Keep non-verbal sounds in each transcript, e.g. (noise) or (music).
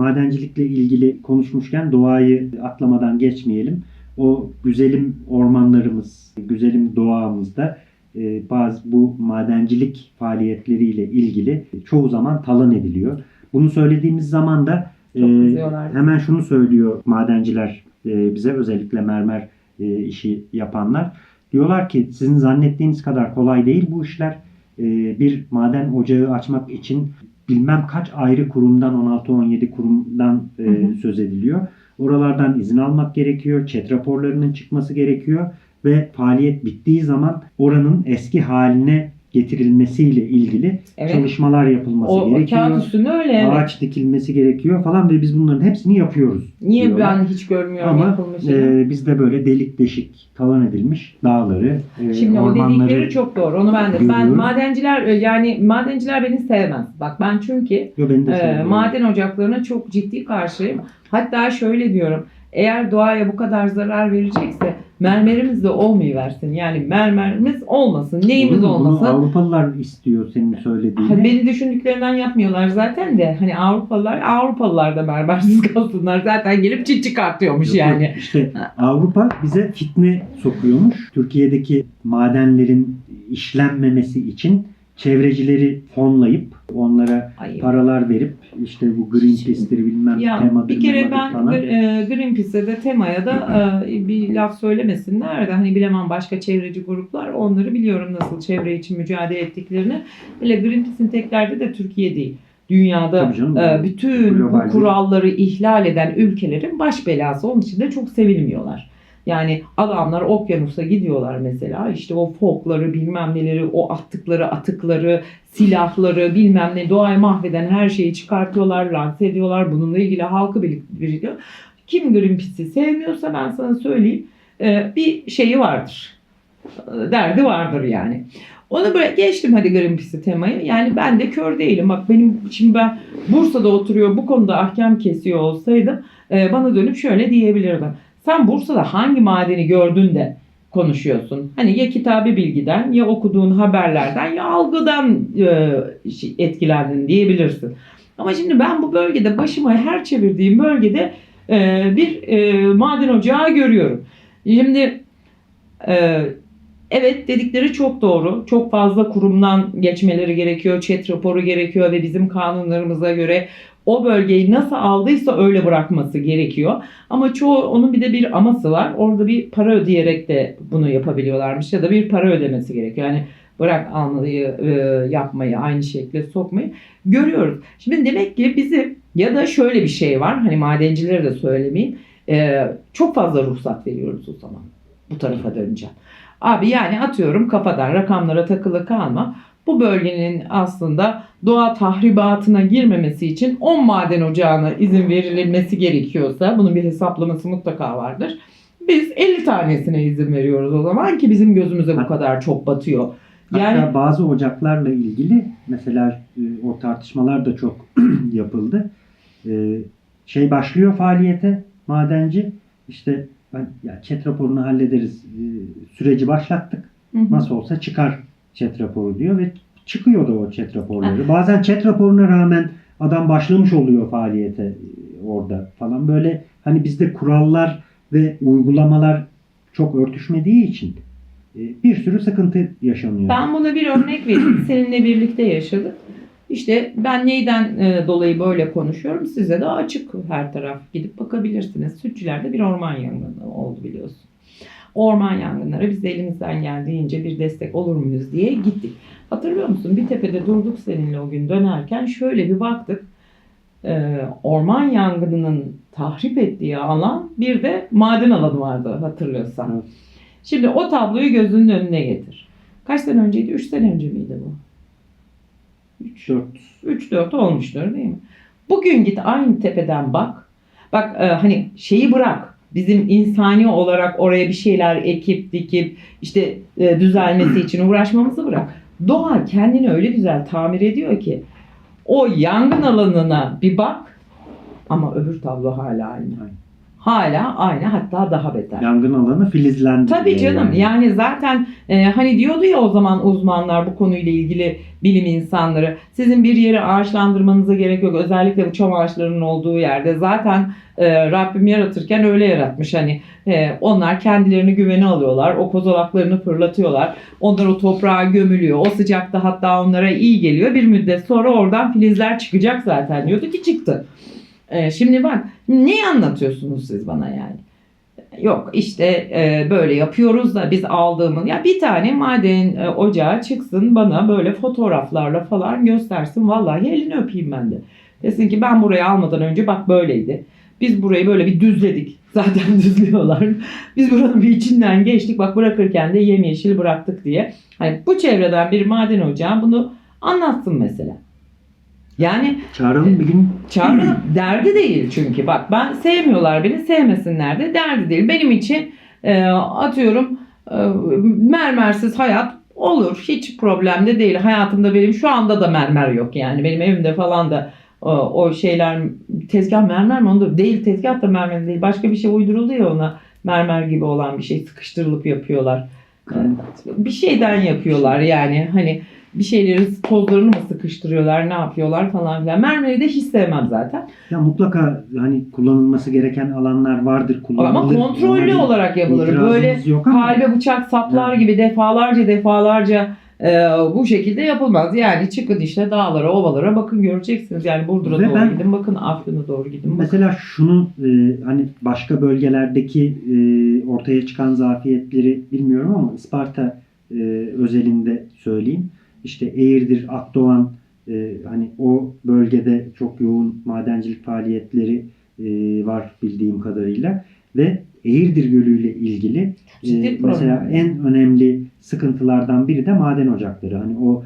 madencilikle ilgili konuşmuşken doğayı atlamadan geçmeyelim. O güzelim ormanlarımız, güzelim doğamızda e, bazı bu madencilik faaliyetleriyle ilgili çoğu zaman talan ediliyor. Bunu söylediğimiz zaman da e, hemen şunu söylüyor madenciler e, bize özellikle mermer e, işi yapanlar. Diyorlar ki sizin zannettiğiniz kadar kolay değil bu işler. E, bir maden ocağı açmak için bilmem kaç ayrı kurumdan 16-17 kurumdan e, Hı hı. söz ediliyor. Oralardan izin almak gerekiyor. Çet raporlarının çıkması gerekiyor ve faaliyet bittiği zaman oranın eski haline getirilmesiyle ilgili Evet. çalışmalar yapılması O, o gerekiyor. kağıt üstünde öyle. evet. Ağaç dikilmesi gerekiyor falan ve biz bunların hepsini yapıyoruz. Niye diyorlar. ben hiç görmüyorum Ama e, bizde böyle delik deşik talan edilmiş dağları, e, Şimdi o ormanları dedikleri çok doğru. Onu ben de. Ben görüyorum. madenciler e, yani madenciler beni sevmez. Bak ben çünkü Yo, beni de e, maden ocaklarına çok ciddi karşıyım. Hatta şöyle diyorum. Eğer doğaya bu kadar zarar verecekse mermerimiz de olmayıversin. Yani mermerimiz olmasın. Neyimiz Bunu- olmasın. Avrupalılar istiyor senin söylediğini. Hani beni düşündüklerinden yapmıyorlar zaten de hani Avrupalılar Avrupalılar da berbersiz (laughs) kalsınlar zaten gelip çit çıkartıyormuş yok. yani. İşte Avrupa bize fitne sokuyormuş. Türkiye'deki madenlerin işlenmemesi için çevrecileri fonlayıp onlara Ay. paralar verip işte bu Greenpeace'tir bilmem Ya temadır bir kere ben falan. e, Greenpeace'e de temaya da e, bir laf söylemesinler de hani bilemem başka çevreci gruplar onları biliyorum nasıl çevre için mücadele ettiklerini. Hele Greenpeace'in tek derdi de Türkiye değil. Dünyada canım. e, bütün bu kuralları ihlal eden ülkelerin baş belası. Onun için de çok sevilmiyorlar. Yani adamlar okyanusa gidiyorlar mesela işte o fokları bilmem neleri o attıkları atıkları silahları bilmem ne doğayı mahveden her şeyi çıkartıyorlar lanse ediyorlar bununla ilgili halkı biriktiriyor. Kim Greenpeace'i sevmiyorsa ben sana söyleyeyim e, bir şeyi vardır. E, Derdi vardır yani. Onu böyle geçtim hadi Greenpeace'i temayı. Yani ben de kör değilim. Bak benim şimdi ben Bursa'da oturuyor bu konuda ahkam kesiyor olsaydım e, bana dönüp şöyle diyebilirdim. Sen Bursa'da hangi madeni gördün de konuşuyorsun? Hani ya kitabi bilgiden ya okuduğun haberlerden ya algıdan e, etkilendin diyebilirsin. Ama şimdi ben bu bölgede başıma her çevirdiğim bölgede e, bir e, maden ocağı görüyorum. Şimdi e, evet dedikleri çok doğru. Çok fazla kurumdan geçmeleri gerekiyor. Çet raporu gerekiyor ve bizim kanunlarımıza göre o bölgeyi nasıl aldıysa öyle bırakması gerekiyor. Ama çoğu onun bir de bir aması var. Orada bir para ödeyerek de bunu yapabiliyorlarmış ya da bir para ödemesi gerekiyor. Yani bırak almayı e, yapmayı aynı şekilde sokmayı görüyoruz. Şimdi demek ki bizi ya da şöyle bir şey var. Hani madencilere de söylemeyeyim. e, çok fazla ruhsat veriyoruz o zaman. Bu tarafa döneceğim. Abi yani atıyorum kafadan rakamlara takılı kalma. Bu bölgenin aslında doğa tahribatına girmemesi için 10 maden ocağına izin verilmesi gerekiyorsa bunun bir hesaplaması mutlaka vardır. Biz 50 tanesine izin veriyoruz o zaman ki bizim gözümüze bu kadar çok batıyor. Hatta Yani bazı ocaklarla ilgili mesela e, o tartışmalar da çok (clears throat) yapıldı. E, şey başlıyor faaliyete madenci işte ben ya chat raporunu hallederiz e, süreci başlattık. Hı hı. Nasıl olsa çıkar chat raporu diyor ve çıkıyor da o chat raporları. Bazen chat raporuna rağmen adam başlamış oluyor faaliyete e, orada falan böyle hani bizde kurallar ve uygulamalar çok örtüşmediği için e, bir sürü sıkıntı yaşanıyor. Ben buna bir örnek vereyim. (clears throat) Seninle birlikte yaşadık. İşte ben neyden e, dolayı böyle konuşuyorum size de açık her taraf gidip bakabilirsiniz. Sütçülerde bir orman yangını oldu biliyorsun. Orman yangınları biz de elimizden geldiğince bir destek olur muyuz diye gittik. Hatırlıyor musun? Bir tepede durduk seninle o gün dönerken şöyle bir baktık. E, orman yangınının tahrip ettiği alan bir de maden alanı vardı hatırlıyorsan. Evet. Şimdi o tabloyu gözünün önüne getir. Kaç sene önceydi? 3 sene önce miydi bu? 4 3-4 olmuştur değil mi? Bugün git aynı tepeden bak. Bak e, hani şeyi bırak. Bizim insani olarak oraya bir şeyler ekip dikip işte e, düzelmesi (clears throat) için uğraşmamızı bırak. Doğa kendini öyle güzel tamir ediyor ki o yangın alanına bir bak ama öbür tablo hala aynı. Hala aynı hatta daha beter. Yangın alanı filizlendi. Tabii canım yani zaten e, hani diyordu ya o zaman uzmanlar bu konuyla ilgili bilim insanları sizin bir yeri ağaçlandırmanıza gerek yok özellikle bu çam ağaçlarının olduğu yerde zaten e, Rabbim yaratırken öyle yaratmış hani e, onlar kendilerini güvene alıyorlar o kozalaklarını fırlatıyorlar onlar o toprağa gömülüyor o sıcakta hatta onlara iyi geliyor bir müddet sonra oradan filizler çıkacak zaten diyordu ki çıktı. E, şimdi bak neyi anlatıyorsunuz siz bana yani? Yok işte e, böyle yapıyoruz da biz aldığımız ya bir tane maden e, ocağı çıksın bana böyle fotoğraflarla falan göstersin vallahi elini öpeyim ben de. Desin ki ben burayı almadan önce bak böyleydi. Biz burayı böyle bir düzledik. (laughs) Zaten düzlüyorlar. Biz buranın bir içinden geçtik. Bak bırakırken de yemyeşil bıraktık diye. Hani bu çevreden bir maden ocağı bunu anlatsın mesela. Yani Çağıralım bir gün Çağrı derdi değil çünkü. Bak ben sevmiyorlar beni sevmesinler de derdi değil. Benim için e, atıyorum e, mermersiz hayat olur. Hiç problem de değil. Hayatımda benim şu anda da mermer yok yani. Benim evimde falan da o, o şeyler tezgah mermer mi? Onu da, değil tezgah da mermer değil. Başka bir şey uyduruldu ya ona. Mermer gibi olan bir şey sıkıştırılıp yapıyorlar. Bir şeyden yapıyorlar yani. Hani bir şeyleri tozlarını mı sıkıştırıyorlar ne yapıyorlar falan filan. Mermeri de hiç sevmem zaten. ya mutlaka hani kullanılması gereken alanlar vardır kullanılır. Ama kontrollü Ona bir olarak yapılır. Böyle yok ama kalbe bıçak saplar gibi defalarca defalarca e, bu şekilde yapılmaz. Yani çıkın işte dağlara, ovalara bakın göreceksiniz. Yani Burdur'a Ve doğru ben- gidin bakın, Afyon'a doğru gidin bakın. Mesela şunun e, hani başka bölgelerdeki e, ortaya çıkan zafiyetleri bilmiyorum ama Isparta e, özelinde söyleyeyim. İşte Eğirdir, Akdoğan e, hani o bölgede çok yoğun madencilik faaliyetleri e, var bildiğim kadarıyla ve Eğirdir Gölü ile ilgili e, mesela en önemli sıkıntılardan biri de maden ocakları. Hani o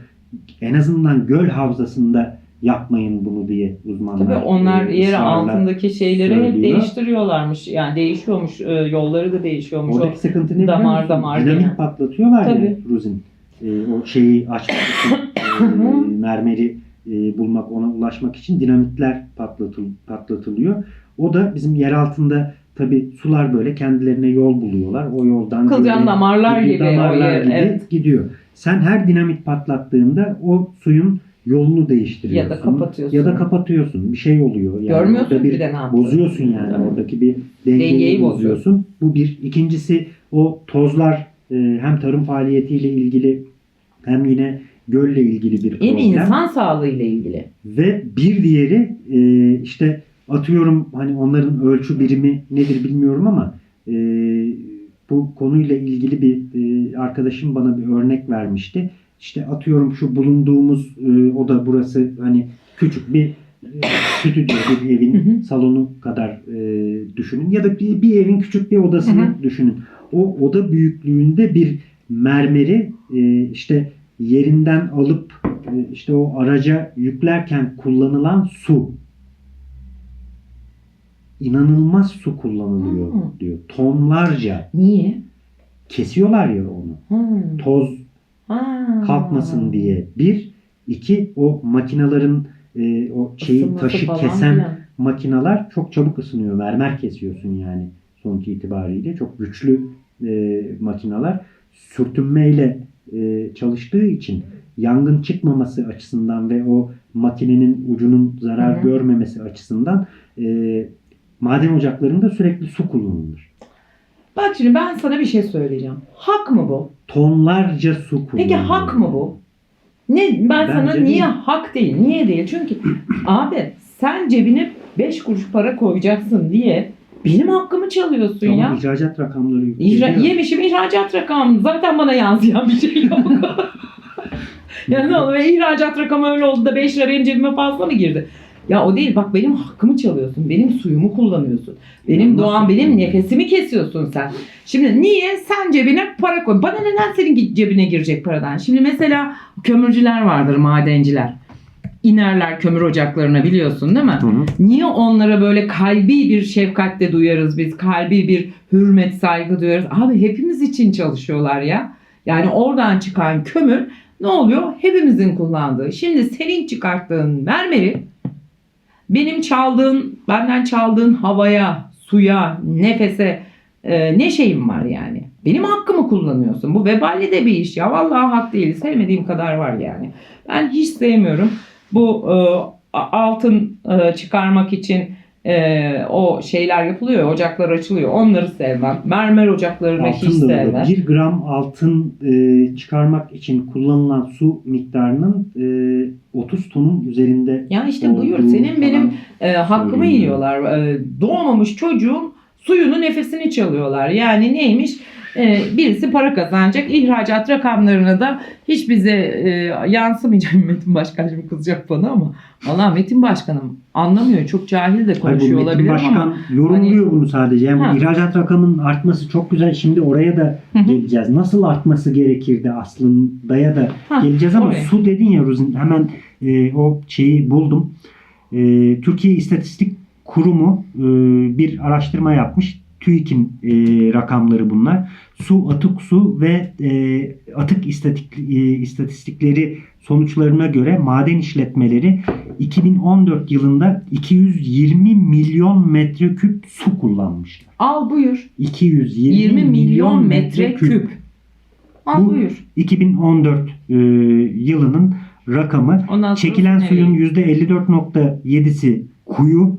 en azından göl havzasında yapmayın bunu diye uzmanlar. Tabii onlar e, yer altındaki şeyleri hep söylüyor. değiştiriyorlarmış. Yani değişiyormuş, e, yolları da değişiyormuş. O Oradaki sıkıntı ne biliyor damar musun? damar Dinamit patlatıyorlar Tabii. ya Ruzin. Ee, o şeyi açmak için, (laughs) e, mermeri e, bulmak, ona ulaşmak için dinamitler patlatıl, patlatılıyor. O da bizim yer altında tabii sular böyle kendilerine yol buluyorlar. O yoldan Kılcan böyle damarlar gidiyor, gibi damarlar yer. gibi Evet. gidiyor. Sen her dinamit patlattığında o suyun yolunu değiştiriyorsun. Ya da kapatıyorsun. Ya da kapatıyorsun. Bir şey oluyor. Yani Görmüyorsun orada bir de ne yaptığını. Bozuyorsun yani. Oradaki bir dengeyi, Dengeyi bozuyorsun. Bu bir. İkincisi o tozlar e, hem tarım faaliyetiyle ilgili hem yine gölle ilgili bir problem. insan sağlığı ile ilgili. Ve bir diğeri e, işte atıyorum hani onların ölçü birimi nedir bilmiyorum ama e, bu konuyla ilgili bir e, arkadaşım bana bir örnek vermişti. İşte atıyorum şu bulunduğumuz oda burası hani küçük bir stüdyo bir evin Hı hı. salonu kadar e, düşünün ya da bir, bir evin küçük bir odasını Hı hı. düşünün. O oda büyüklüğünde bir mermeri e, işte yerinden alıp e, işte o araca yüklerken kullanılan su inanılmaz su kullanılıyor Hı. diyor. Tonlarca Niye? kesiyorlar ya onu. Hmm. Toz Ha. kalkmasın diye. Bir, iki o makinaların e, o şeyi Isınması taşı kesen filan. makinalar çok çabuk ısınıyor. Mermer kesiyorsun yani sonuç itibariyle. Çok güçlü e, makinalar. Sürtünmeyle e, çalıştığı için yangın çıkmaması açısından ve o makinenin ucunun zarar hı. görmemesi açısından e, maden ocaklarında sürekli su kullanılır. Bak şimdi ben sana bir şey söyleyeceğim. Hak mı bu? Tonlarca su kullanılır. Peki hak mı bu? Ne ben sana Bence niye değil. hak değil? Niye değil? Çünkü (clears throat) abi sen cebine 5 kuruş para koyacaksın diye benim hakkımı çalıyorsun Ama ya. ihracat rakamları İhra- yemişim ihracat rakamı. Zaten bana yansıyan bir şey yok. (laughs) yani ne olur ihracat rakamı öyle oldu da 5 lira benim cebime fazla mı girdi? Ya o değil bak benim hakkımı çalıyorsun. Benim suyumu kullanıyorsun. Benim nasıl benim nefesimi kesiyorsun sen. Şimdi niye sen cebine para koy? Bana neden senin cebine girecek paradan? Şimdi mesela kömürcüler vardır madenciler. İnerler kömür ocaklarına biliyorsun değil mi? Hı hı. Niye onlara böyle kalbi bir şefkatle duyarız biz? Kalbi bir hürmet, saygı duyarız. Abi hepimiz için çalışıyorlar ya. Yani oradan çıkan kömür ne oluyor? Hepimizin kullandığı. Şimdi senin çıkarttığın mermeri benim çaldığın, benden çaldığın havaya, suya, nefese e, ne şeyim var yani. Benim hakkımı kullanıyorsun. Bu veballi de bir iş ya. Vallahi hak değil. Sevmediğim kadar var yani. Ben hiç sevmiyorum. Bu e, altın e, çıkarmak için e, o şeyler yapılıyor. ya, Ocaklar açılıyor. Onları sevmem. Mermer ocaklarını hiç Altın öyle. sevmem. 1 gram altın e, çıkarmak için kullanılan su miktarının e, 30 tonun üzerinde Ya işte buyur. Senin benim e, hakkımı yiyorlar. E, doğmamış çocuğun suyunu nefesini çalıyorlar. Yani neymiş? E, birisi para kazanacak. ihracat rakamlarını da hiç bize e, yansımayacak. (laughs) Metin Başkan şimdi kızacak bana ama valla Metin Başkanım anlamıyor. Çok cahil de Hayır, bu konuşuyor Metin olabilir Başkan ama yorumluyor bunu sadece. Yani Ha. bu ihracat rakamının artması çok güzel. Şimdi oraya da Hı hı. geleceğiz. Nasıl artması gerekirdi aslında ya da Ha, geleceğiz ama oraya. su dedin ya Ruzin hemen e, o şeyi buldum. E, Türkiye İstatistik Kurumu e, bir araştırma yapmış. TÜİK'in e, rakamları bunlar. Su, atık su ve e, atık istatik, e, istatistikleri sonuçlarına göre maden işletmeleri 2014 yılında 220 milyon metreküp su kullanmışlar. al buyur. 220 20 milyon metre küp. Al Bu- buyur. 2014 e, yılının rakamı. Ondan Çekilen suyun %54.7'si kuyu,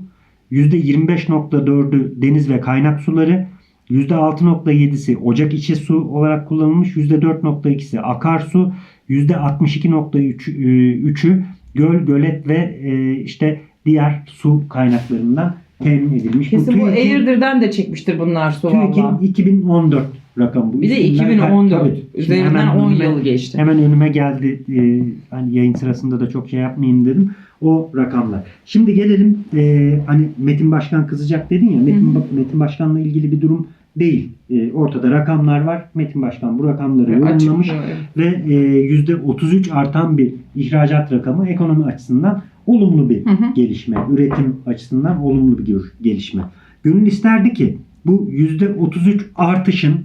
%25.4'ü deniz ve kaynak suları, %6.7'si ocak içi su olarak kullanılmış, %4.2'si akarsu, %62.3'ü göl, gölet ve e, işte diğer su kaynaklarından temin edilmiş. Kesin bu TÜİK'in- Eğirdir'den de çekmiştir bunlar su TÜİK'in valla. 2014 rakamı bu. Bir de Üstünden- 2014. Tabii. Şimdi Üzerinden hemen 10 önüme- yıl geçti. Hemen önüme geldi. Ee, hani yayın sırasında da çok şey yapmayayım dedim. O rakamlar. Şimdi gelelim e, hani Metin Başkan kızacak dedin ya. Metin, Hı hı. Metin Başkan'la ilgili bir durum değil. E, ortada rakamlar var. Metin Başkan bu rakamları yorumlamış Açıklıyor. ve e, %33 artan bir ihracat rakamı ekonomi açısından olumlu bir Hı hı. gelişme. Üretim açısından olumlu bir gelişme. Gönül isterdi ki bu %33 artışın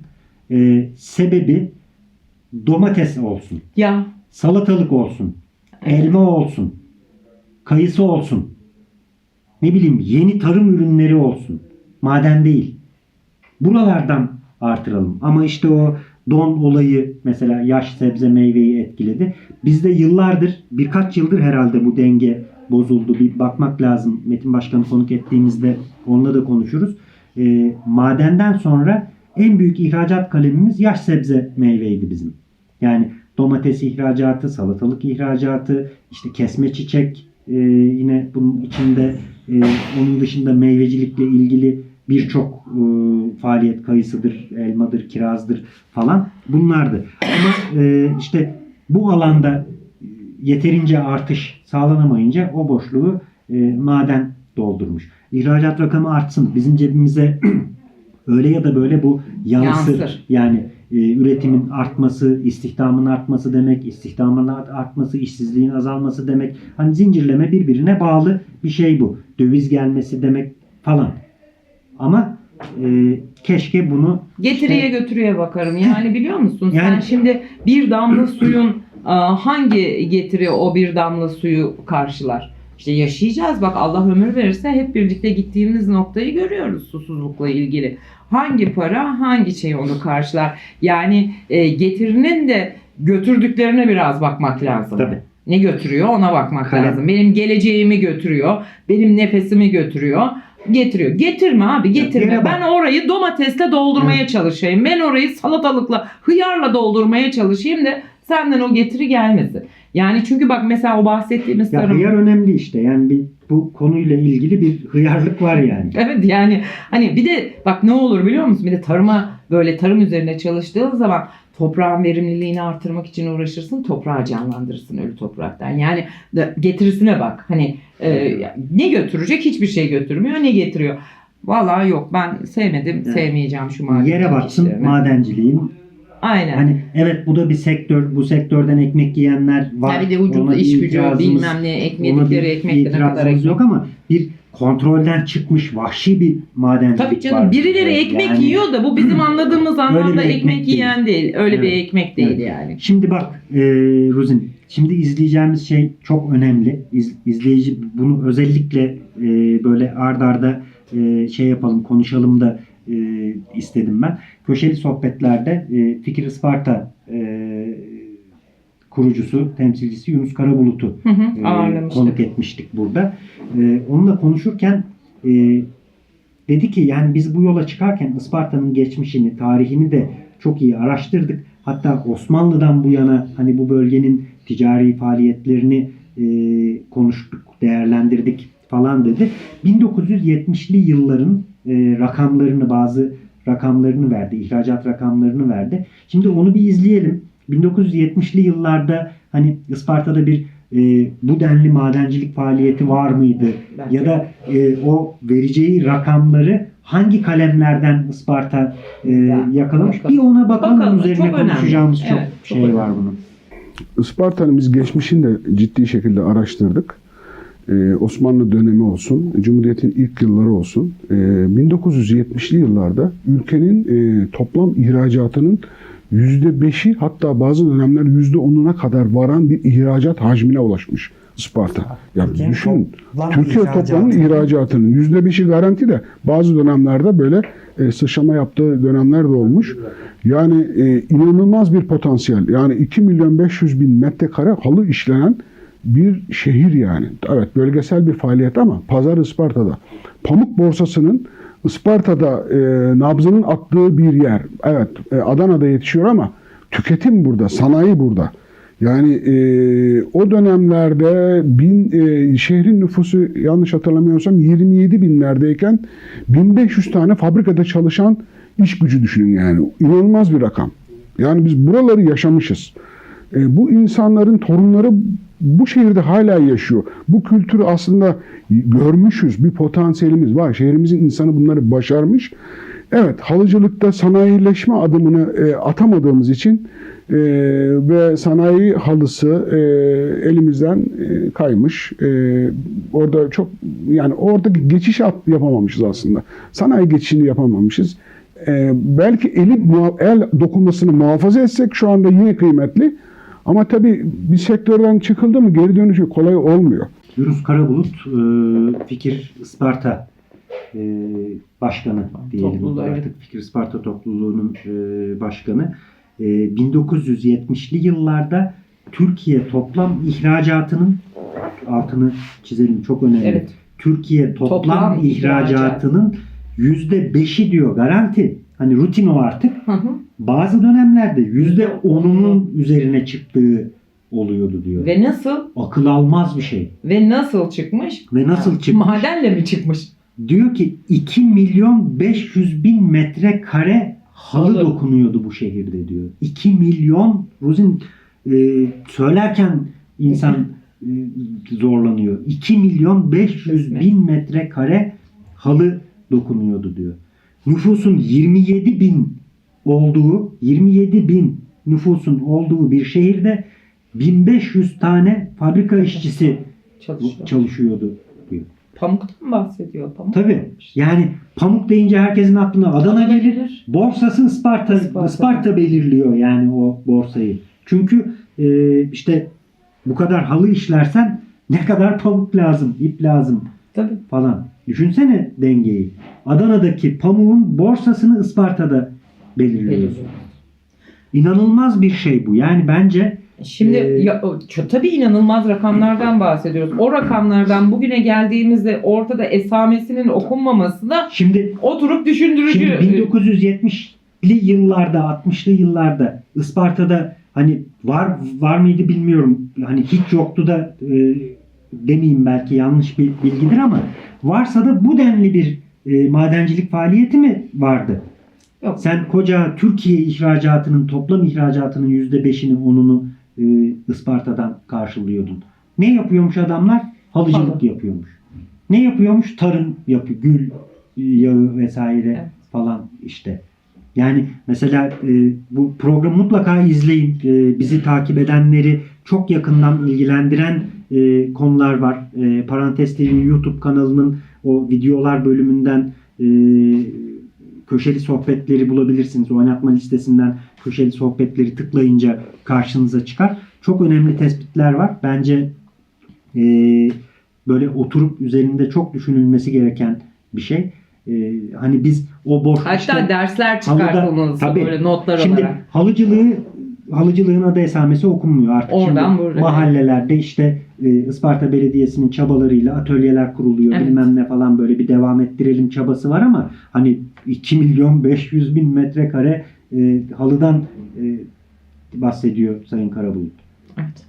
e, sebebi domates olsun, Ya salatalık olsun, elma olsun, kayısı olsun, ne bileyim yeni tarım ürünleri olsun. Maden değil. Buralardan artıralım. Ama işte o don olayı mesela yaş sebze meyveyi etkiledi. Bizde yıllardır birkaç yıldır herhalde bu denge bozuldu. Bir bakmak lazım. Metin Başkan'ı konuk ettiğimizde onunla da konuşuruz. Ee, madenden sonra en büyük ihracat kalemimiz yaş sebze meyveydi bizim. Yani domates ihracatı, salatalık ihracatı, işte kesme çiçek e, yine bunun içinde e, onun dışında meyvecilikle ilgili birçok e, faaliyet kayısıdır, elmadır, kirazdır falan bunlardı. Ama e, işte bu alanda yeterince artış sağlanamayınca o boşluğu e, maden doldurmuş. İhracat rakamı artsın. Bizim cebimize (clears throat) öyle ya da böyle bu yansır. Yansır. Yani e, üretimin artması, istihdamın artması demek, istihdamın art- artması, işsizliğin azalması demek. Hani zincirleme birbirine bağlı bir şey bu. Döviz gelmesi demek falan. Ama e, keşke bunu getiriye götürüye bakarım. Yani biliyor musun sen Yani- şimdi bir damla suyun hangi getiri o bir damla suyu karşılar? İşte yaşayacağız bak Allah ömür verirse hep birlikte gittiğimiz noktayı görüyoruz susuzlukla ilgili. Hangi para hangi şey onu karşılar? Yani e, getirinin de götürdüklerine biraz bakmak lazım. Tabii. Ne götürüyor ona bakmak Kalem. lazım. Benim geleceğimi götürüyor. Benim nefesimi götürüyor. Getiriyor. Getirme abi getirme. Ben orayı domatesle doldurmaya çalışayım. Ben orayı salatalıkla, hıyarla doldurmaya çalışayım da senden o getiri gelmesin. Yani çünkü bak mesela o bahsettiğimiz ya tarım. hıyar önemli işte. Yani bir, bu konuyla ilgili bir hıyarlık var yani. (laughs) Evet yani hani bir de bak ne olur biliyor musun? Bir de tarıma böyle tarım üzerine çalıştığın zaman toprağın verimliliğini artırmak için uğraşırsın. Toprağı canlandırırsın ölü topraktan. Yani getirisine bak. Hani e, ne götürecek? Hiçbir şey götürmüyor. Ne getiriyor? Vallahi yok ben sevmedim, Evet. sevmeyeceğim şu maden Yere baksın işlerini. madenciliğin. Aynen. Hani evet bu da bir sektör. Bu sektörden ekmek yiyenler var. Ya bir de ucuz Ona iş bir gücü bilmem ne ekmedikleri bir ekmek de ne kadar ekmek. yok ama bir kontrolden çıkmış vahşi bir madencilik Tabii canım var. birileri ekmek Yani- yiyor da bu bizim (clears throat) anladığımız anlamda bir ekmek, ekmek değil. yiyen değil. Öyle bir Evet. ekmek değil Evet. yani. Şimdi bak e, Ruzin, şimdi izleyeceğimiz şey çok önemli. İz, izleyici bunu özellikle e, böyle ard arda e, şey yapalım, konuşalım da e, istedim ben. Köşeli sohbetlerde e, Fikir Isparta e, kurucusu, temsilcisi Yunus Karabulut'u Hı hı, e, konuk etmiştik burada. E, onunla konuşurken e, dedi ki yani biz bu yola çıkarken Isparta'nın geçmişini, tarihini de çok iyi araştırdık. Hatta Osmanlı'dan bu yana hani bu bölgenin ticari faaliyetlerini e, konuştuk, değerlendirdik falan dedi. 1970'li yılların e, rakamlarını bazı rakamlarını verdi, ihracat rakamlarını verdi. Şimdi onu bir izleyelim. 1970'li yıllarda hani Isparta'da bir e, bu denli madencilik faaliyeti var mıydı? Bence. Ya da e, o vereceği rakamları hangi kalemlerden Isparta e, yakalamış? bakalım. Bir ona bakalım, Bakalım, üzerine çok önemli. konuşacağımız çok Evet, çok şey önemli. var bunun. Isparta'nın biz geçmişini de ciddi şekilde araştırdık. Ee, Osmanlı dönemi olsun, Cumhuriyet'in ilk yılları olsun. Ee, 1970'li yıllarda ülkenin e, toplam ihracatının %5'i hatta bazı dönemler %10'una kadar varan bir ihracat hacmine ulaşmış Isparta. Ya Türkiye'nin düşünün. toplam Türkiye toplamın ihracatının %5'i garanti de bazı dönemlerde böyle e, sıçrama yaptığı dönemler de olmuş. Yani e, inanılmaz bir potansiyel. Yani 2 milyon 500 bin metrekare halı işlenen bir şehir yani. Evet bölgesel bir faaliyet ama pazar Isparta'da. Pamuk borsasının Isparta'da e, nabzının attığı bir yer. Evet e, Adana'da yetişiyor ama tüketim burada, sanayi burada. Yani e, o dönemlerde bin, e, şehrin nüfusu yanlış hatırlamıyorsam 27 binlerdeyken 1500 tane fabrikada çalışan iş gücü düşünün yani. İnanılmaz bir rakam. Yani biz buraları yaşamışız. E, bu insanların torunları bu şehirde hala yaşıyor. Bu kültürü aslında görmüşüz. Bir potansiyelimiz var. Şehrimizin insanı bunları başarmış. Evet, halıcılıkta sanayileşme adımını e, atamadığımız için e, ve sanayi halısı e, elimizden e, kaymış. E, orada çok yani orada geçiş yapamamışız aslında. Sanayi geçişini yapamamışız. E, belki eli el dokunmasını muhafaza etsek şu anda yine kıymetli. Ama tabii bir sektörden çıkıldı mı geri dönüşü kolay olmuyor. Yunus Karabulut e, Fikir Isparta e, başkanı diyelim. Topluluğu, Artık evet. Fikir Isparta topluluğunun e, başkanı. E, 1970'li yıllarda Türkiye toplam ihracatının altını çizelim çok önemli. Evet. Türkiye toplam, Toplam ihracatının yüzde beşi diyor garanti. Hani rutin o artık. Hı hı. Bazı dönemlerde yüzde onunun üzerine çıktığı oluyordu diyor. Ve nasıl Akıl almaz bir şey. ve nasıl çıkmış? Ve nasıl çıkmış? Madenle mi çıkmış? Diyor ki 2 milyon 500 bin metrekare halı, Halı. dokunuyordu bu şehirde diyor. 2 milyon Ruzin e, söylerken insan e, zorlanıyor. 2 milyon 500 Resmen. bin metrekare halı dokunuyordu diyor. Nüfusun 27 bin olduğu 27 bin nüfusun olduğu bir şehirde 1500 tane fabrika işçisi Çalışıyor. çalışıyordu diyor. Pamuktan bahsediyor. Pamuk Tabii. Yani pamuk deyince herkesin aklına Adana gelir. Borsası Isparta, Isparta. Isparta. belirliyor yani o borsayı. Çünkü e, işte bu kadar halı işlersen ne kadar pamuk lazım, ip lazım Tabii. falan. Düşünsene dengeyi. Adana'daki pamuğun borsasını Isparta'da belirliyorsun. Belirliyor. İnanılmaz bir şey bu. Yani bence Şimdi Ee, ya, tabii inanılmaz rakamlardan bahsediyoruz. O rakamlardan bugüne geldiğimizde ortada esamesinin okunmaması da şimdi oturup düşündürücü. Şimdi 1970'li yıllarda, 60'lı yıllarda Isparta'da hani var var mıydı bilmiyorum. Hani hiç yoktu da e, demeyeyim belki yanlış bir bilgidir ama varsa da bu denli bir e, madencilik faaliyeti mi vardı? Yok. Sen koca Türkiye ihracatının toplam ihracatının %5'ini onunu e, Isparta'dan karşılıyordun. Ne yapıyormuş adamlar? Halıcılık Halı. yapıyormuş. Ne yapıyormuş? Tarım yapıyor. Gül yağı vesaire Evet. falan işte. Yani mesela e, bu programı mutlaka izleyin. E, bizi takip edenleri çok yakından ilgilendiren e, konular var. E, Parantez TV YouTube kanalının o videolar bölümünden e, köşeli sohbetleri bulabilirsiniz. Oynatma listesinden köşeli sohbetleri tıklayınca karşınıza çıkar. Çok önemli tespitler var. Bence e, böyle oturup üzerinde çok düşünülmesi gereken bir şey. E, hani biz o boş Hatta işte- dersler tabii. böyle notlar Şimdi olarak. halıcılığı halıcılığın adı esamesi okunmuyor artık. Oradan Şimdi buraya. mahallelerde işte Isparta Belediyesi'nin çabalarıyla atölyeler kuruluyor Evet. bilmem ne falan böyle bir devam ettirelim çabası var ama hani 2 milyon (laughs) 500 bin metrekare e, halıdan e, bahsediyor Sayın Karabulut. Evet.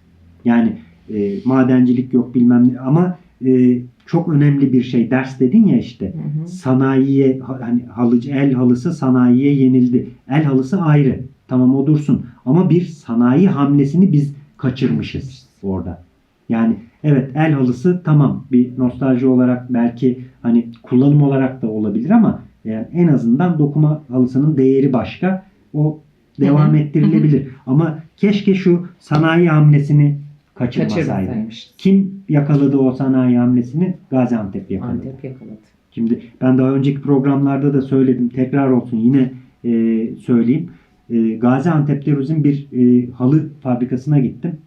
Yani e, madencilik yok bilmem ne ama e, çok önemli bir şey ders dedin ya işte Hı hı. sanayiye ha- hani halıcı el halısı sanayiye yenildi. El halısı ayrı. Tamam o dursun. Ama bir sanayi hamlesini biz kaçırmışız orada. Yani evet el halısı tamam bir nostalji olarak belki hani kullanım olarak da olabilir ama yani en azından dokuma halısının değeri başka. O devam ettirilebilir. Ama keşke şu sanayi hamlesini kaçırmasaydı. Kim yakaladı o sanayi hamlesini? Gaziantep yakaladı. Antep yakaladı. Şimdi ben daha önceki programlarda da söyledim. Tekrar olsun yine e, söyleyeyim. E, Gaziantep'te Ruzin bir e, halı fabrikasına gittim.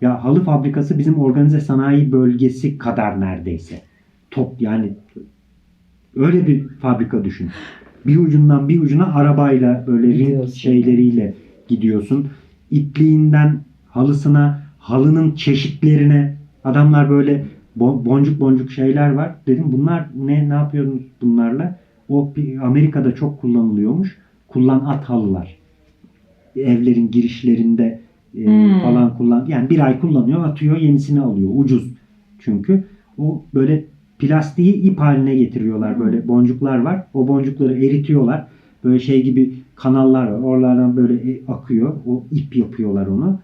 Ya halı fabrikası bizim organize sanayi bölgesi kadar neredeyse. Top yani öyle bir fabrika düşün. Bir ucundan bir ucuna arabayla böyle Gidiyorsun. şeyleriyle gidiyorsun. İpliğinden halısına, halının çeşitlerine adamlar böyle bo- boncuk boncuk şeyler var. Dedim bunlar ne ne yapıyorsunuz bunlarla? O Amerika'da çok kullanılıyormuş. Kullan at halılar. Evlerin girişlerinde e, Hmm. falan kullan. Yani bir ay kullanıyor, atıyor, yenisini alıyor. Ucuz çünkü. O böyle plastiği ip haline getiriyorlar. Böyle boncuklar var. O boncukları eritiyorlar. Böyle şey gibi kanallar var. Oralardan böyle e, akıyor. O ip yapıyorlar onu.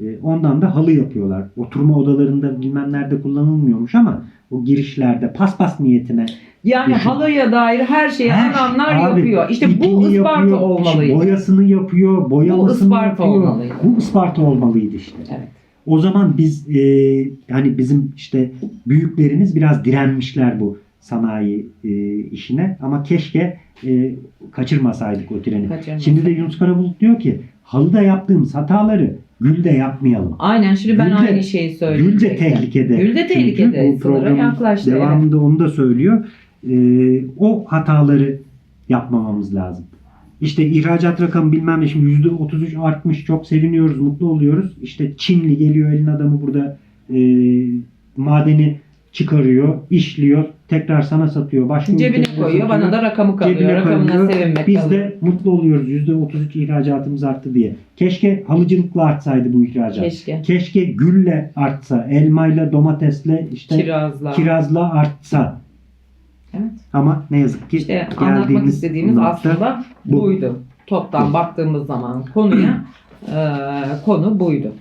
E, Ondan da halı yapıyorlar. Oturma odalarında bilmem nerede kullanılmıyormuş ama o girişlerde paspas niyetine Yani Düşün. halıya dair her şeyi Her- adamlar Abi, yapıyor. İşte bu Isparta yapıyor, olmalıydı. Boyasını yapıyor, boyamasını Isparta yapıyor. olmalıydı. Bu Isparta olmalıydı işte. Evet. O zaman biz e, yani bizim işte büyüklerimiz biraz direnmişler bu sanayi e, işine ama keşke e, kaçırmasaydık o treni. Kaçırmasaydık. Şimdi de Yunus Karabulut diyor ki halıda yaptığımız hataları gülde yapmayalım. Aynen şimdi ben Gül de- aynı şeyi söyleyeyim. Gül de tehlikede. Gül de Çünkü tehlikede. bu Sınıra programın yaklaştı. Evet. Devamında onu da söylüyor. Ee, o hataları yapmamamız lazım. İşte ihracat rakamı bilmem ne şimdi %33 artmış. Çok seviniyoruz, mutlu oluyoruz. İşte Çinli geliyor elin adamı burada e, madeni çıkarıyor, işliyor, tekrar sana satıyor. Başka Cebine koyuyor. Bana satıyor. da rakamı kalıyor. Cebine Rakamına koyuyor. sevinmek Biz kalıyor. de mutlu oluyoruz. %33 ihracatımız arttı diye. Keşke halıcılıkla artsaydı bu ihracat. Keşke. Keşke gülle artsa, elmayla, domatesle, işte Kirazlar. kirazla artsa. Evet. Ama ne yazık ki İşte anlatmak istediğimiz aslında bu. buydu. Toptan baktığımız zaman konuya (clears throat) e, konu buydu.